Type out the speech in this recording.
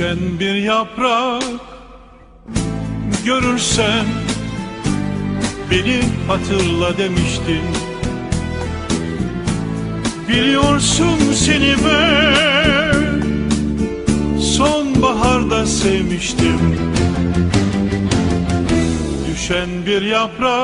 Düşen bir yaprak Görürsen Beni hatırla demiştin. Biliyorsun seni ben Sonbaharda sevmiştim. Düşen bir yaprak